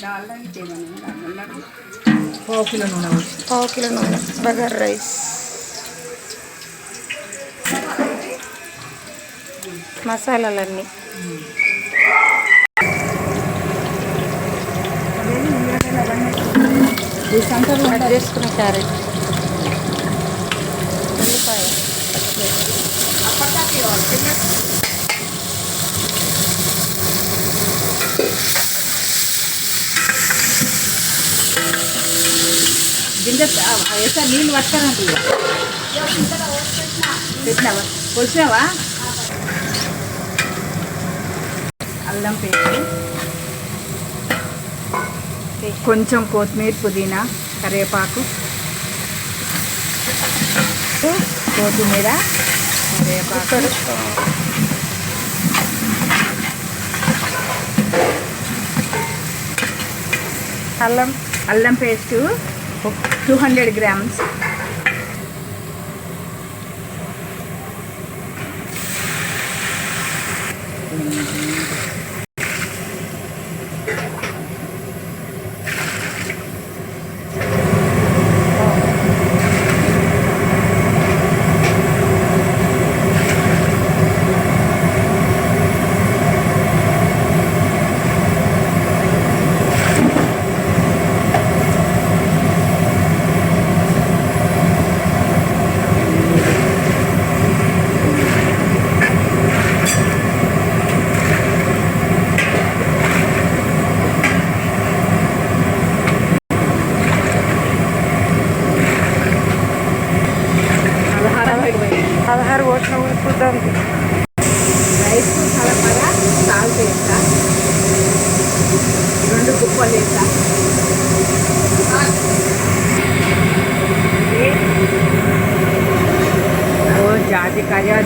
పావు కిలో నూనె పావు కిలో నూనె బగార్ రైస్. మసాలాలన్నీ. చేసుకున్న క్యారెట్ ఉల్లిపాయ గింజ వేసా నీళ్ళు పట్టారంట పెట్టినావా? పొడిచినావా? అల్లం పేస్ట్. కొంచెం కొత్తిమీర పుదీనా కరివేపాకు. కొత్తిమీర కరివేపాకు. అల్లం అల్లం paste. Two hundred grams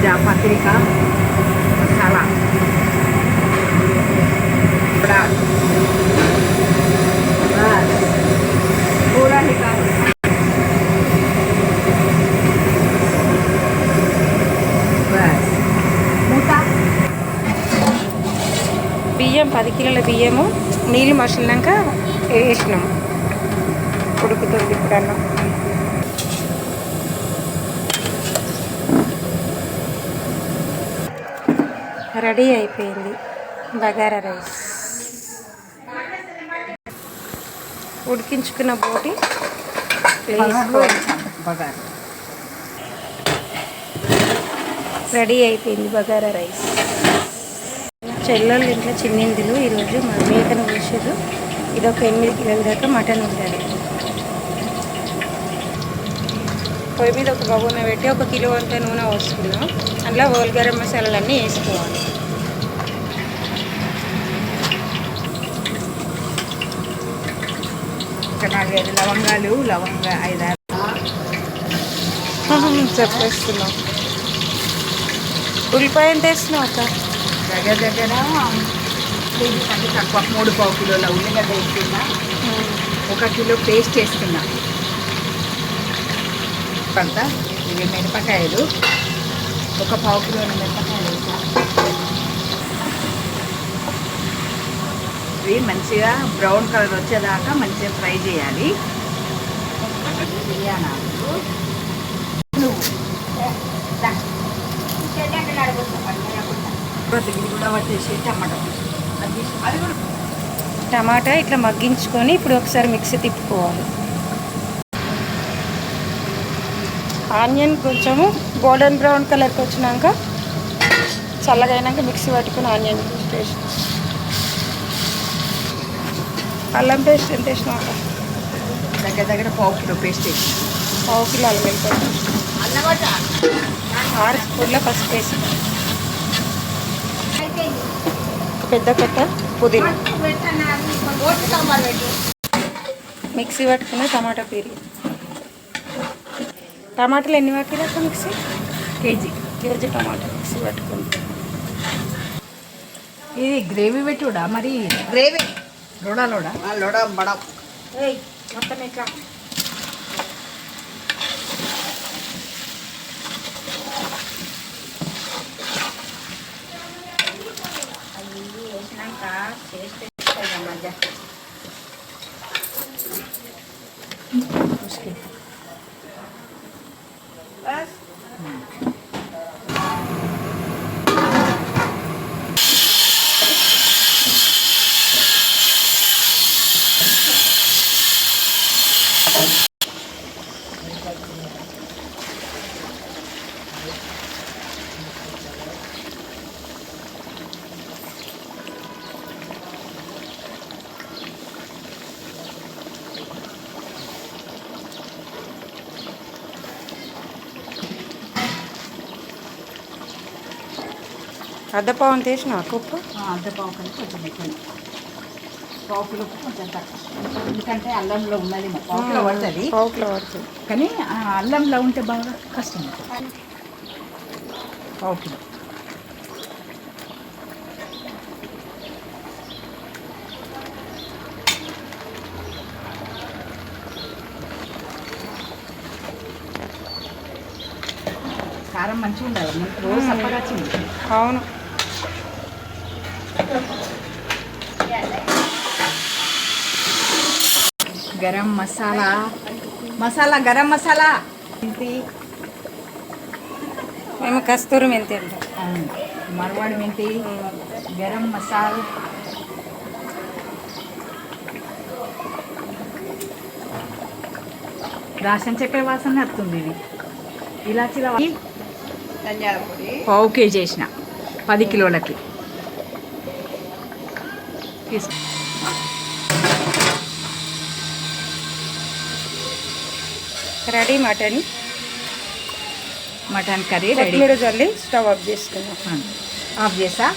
జాజికాయ జాపత్రిక మసాలా ఇప్పుడు పూరా మూత బియ్యం పది కిలోల బియ్యము నీళ్ళు మసిలినాక వేసినాము ఉడుకుతుంది ఇప్పుడు అన్నం రెడీ అయిపోయింది బగారా రైస్. ఉడికించుకున్న బోటి రెడీ అయిపోయింది బగారా రైస్. చెల్లెళ్ళు ఇంట్లో చిన్నిందులు ఈరోజు మా మేకను కోసారు ఇది ఒక ఎనిమిది కిలోల దాకా మటన్ ఉంటుంది పొయ్యి మీద ఒక బగోన పెట్టి ఒక కిలో అంత నూనె పోసుకున్నాం. అందులో హోల్ గరం మసాలాలన్నీ వేసుకోవాలి. ఒక నాలుగైదు లవంగాలు లవంగ ఐదారు. చెప్పేస్తున్నాం ఉల్లిపాయ ఎంత వేస్తున్నావు అక్క? దగ్గర దగ్గర కేజీ కంటే తక్కువ. మూడు పావు కిలోల ఉల్లిగడ్డ వేస్తున్నా. ఒక కిలో పేస్ట్ వేస్తున్నా. కొంత ఇవి మిరపకాయలు. ఒక పావు కిలో మిరపకాయలు వేసా ఇవి మంచిగా బ్రౌన్ కలర్ వచ్చేదాకా మంచిగా ఫ్రై చేయాలి. టమాటా టమాటా ఇట్లా మగ్గించుకొని ఇప్పుడు ఒకసారి మిక్సీ తిప్పుకోవాలి. ఆనియన్ కొంచెము గోల్డెన్ బ్రౌన్ కలర్కి వచ్చినాక చల్లగా మిక్సీ పట్టుకుని ఆనియన్ పేస్ట్ అల్లం పేస్ట్ ఎంత అక్క? దగ్గర దగ్గర పావు కిలో పేస్ట్ వేసి. పావు కిలో అల్లం వెల్లిపాయ ఆరు స్పూన్ల పసుపు వేసి. పెద్ద కట్ట పుదీనా. మిక్సీ పట్టుకున్న టమాటా ప్యూరీ. టమాటాలు ఎన్ని పట్టినాక మిక్సీ? కేజీ. కేజీ టమాటా మిక్సీ పట్టుకుంది. ఇది గ్రేవీ పెట్టుడా? మరి గ్రేవీ. లోడా లోడా? లోడా బడం. మొత్తం ఇట్లా వేసినాక చేస్తే మధ్య. అర్ధపావం తీసిన ఉప్పు అర్ధపావు కంటే కొంచెం ఎక్కువ పావు కిలో కొంచెం తక్కువ. ఎందుకంటే అల్లంలో ఉన్నది మా పావు కిలో పడుతుంది. పావు కిలో పడుతుంది. కానీ ఆ అల్లంలో ఉంటే బాగా కష్టం అవుతుంది. పావు కిలో కారం మంచిగా ఉండాలి. రోజు సప్పగా వచ్చింది. అవును. గరం మసాలా. మసాలా గరం మసాలా. ఏంటి? మేము కస్తూరి మెంతి అంటాం. మరవాడి మెంతి గరం మసాలా. రాషన్ చక్కెర వాసన వస్తుంది ఇది. ఇలాచీల పావు కేజీ వేసిన పది కిలోలకి. తీసుకో. Ready mutton. Mutton curry ready. చల్లి స్టవ్ ఆఫ్ చేసుకున్నాం ఆఫ్ చేసా?